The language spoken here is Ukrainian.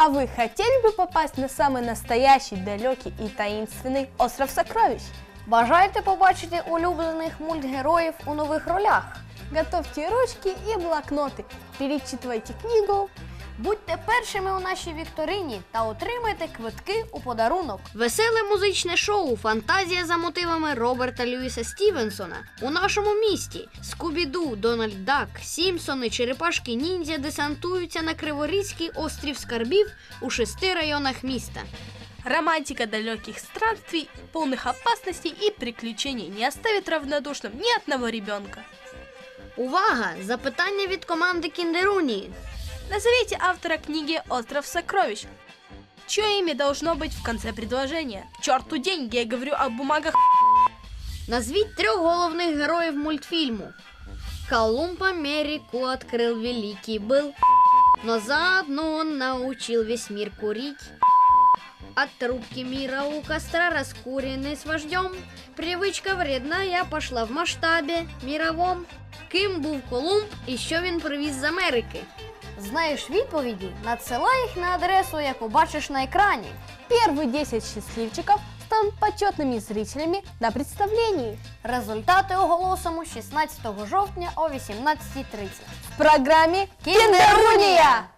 А вы хотели бы попасть на самый настоящий, далекий и таинственный остров сокровищ? Бажаєте побачити улюблених мультгероїв у нових ролях? Готовьте ручки и блокноты, перечитывайте книгу. Будьте першими у нашій вікторині та отримайте квитки у подарунок. Веселе музичне шоу Фантазія за мотивами Роберта Льюіса Стівенсона у нашому місті. Скубіду, Дональд Дак, Сімпсони, Черепашки Ніндзя десантуються на Криворізький острів Скарбів у шести районах міста. Романтика далеких странствий, полных опасностей и приключений не оставит равнодушным ни одного ребенка. Увага! Запитання від команди Кіндеруні. Назовите автора книги «Остров сокровищ». Чье имя должно быть в конце предложения? К черту деньги, я говорю о бумагах. Назвіть трьох головних героїв мультфільму. Колумб Америку открыл великий был, но заодно он научил весь мир курить. От трубки мира у костра раскуренный с вождем. Привычка вредная пошла в масштабі мировом. Ким був Колумб і що він привіз з Америки? Знаєш відповіді? Надсилай їх на адресу, яку бачиш на екрані. Первые 10 счастливчиков станут почетными зрителями на представлении. Результати оголосимо 16 жовтня о 18.30. В программе Киндеруния!